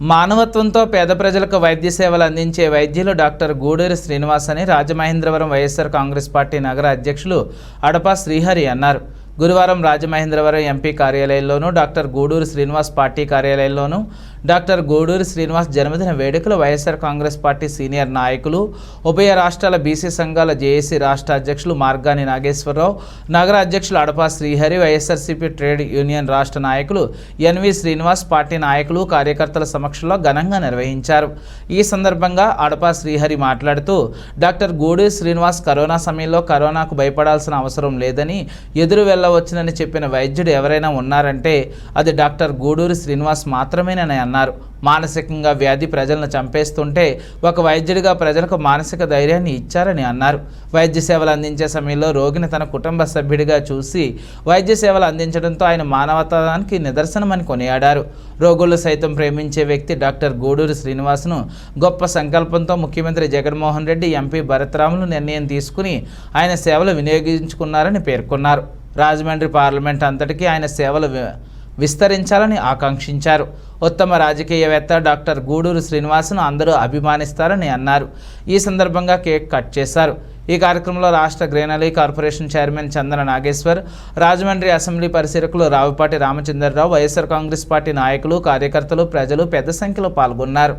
మానవత్వంతో పేద ప్రజలకు వైద్య సేవలు అందించే వైద్యులు డాక్టర్ గూడూరి శ్రీనివాస్ అని రాజమహేంద్రవరం వైఎస్ఆర్ కాంగ్రెస్ పార్టీ నగర అధ్యక్షులు అడపా శ్రీహరి అన్నారు. గురువారం రాజమహేంద్రవరం ఎంపీ కార్యాలయంలోనూ డాక్టర్ గూడూరు శ్రీనివాస్ పార్టీ కార్యాలయంలోనూ డాక్టర్ గూడూరి శ్రీనివాస్ జన్మదిన వేడుకలు వైఎస్ఆర్ కాంగ్రెస్ పార్టీ సీనియర్ నాయకులు ఉభయ రాష్ట్రాల బీసీ సంఘాల జేఏసీ రాష్ట్ర అధ్యక్షులు మార్గాని నాగేశ్వరరావు నగర అధ్యక్షులు Adapa Srihari YSRCP trade union రాష్ట్ర నాయకులు ఎన్వి శ్రీనివాస్ పార్టీ నాయకులు కార్యకర్తల సమక్షంలో ఘనంగా నిర్వహించారు. ఈ సందర్భంగా అడపా శ్రీహరి మాట్లాడుతూ డాక్టర్ గూడూరి శ్రీనివాస్ కరోనా సమయంలో కరోనాకు భయపడాల్సిన అవసరం లేదని ఎదురు వెళ్ళవచ్చునని చెప్పిన వైద్యుడు ఎవరైనా ఉన్నారంటే అది డాక్టర్ గూడూరి శ్రీనివాస్ మాత్రమేనని అన్నారు. మానసికంగా వ్యాధి ప్రజలను చంపేస్తుంటే ఒక వైద్యుడిగా ప్రజలకు మానసిక ధైర్యాన్ని ఇచ్చారని అన్నారు. వైద్య సేవలు అందించే సమయంలో రోగిని తన కుటుంబ సభ్యుడిగా చూసి వైద్య సేవలు అందించడంతో ఆయన మానవతానికి నిదర్శనమని కొనియాడారు. రోగులు సైతం ప్రేమించే వ్యక్తి డాక్టర్ గూడూరు శ్రీనివాస్ను గొప్ప సంకల్పంతో ముఖ్యమంత్రి జగన్మోహన్ రెడ్డి ఎంపీ భరత్రాములు నిర్ణయం తీసుకుని ఆయన సేవలు వినియోగించుకున్నారని పేర్కొన్నారు. రాజమండ్రి పార్లమెంట్ అంతటికీ ఆయన సేవలు విస్తరించాలని ఆకాంక్షించారు. ఉత్తమ రాజకీయవేత్త డాక్టర్ గూడూరు శ్రీనివాసును అందరూ అభిమానిస్తారని అన్నారు. ఈ సందర్భంగా కేక్ కట్ చేశారు. ఈ కార్యక్రమంలో రాష్ట్ర greenery corporation chairman Chandana Nageswar Rajahmundry assembly పరిశీలకులు రావుపాటి రామచంద్రరావు వైఎస్ఆర్ కాంగ్రెస్ పార్టీ నాయకులు కార్యకర్తలు ప్రజలు పెద్ద సంఖ్యలో పాల్గొన్నారు.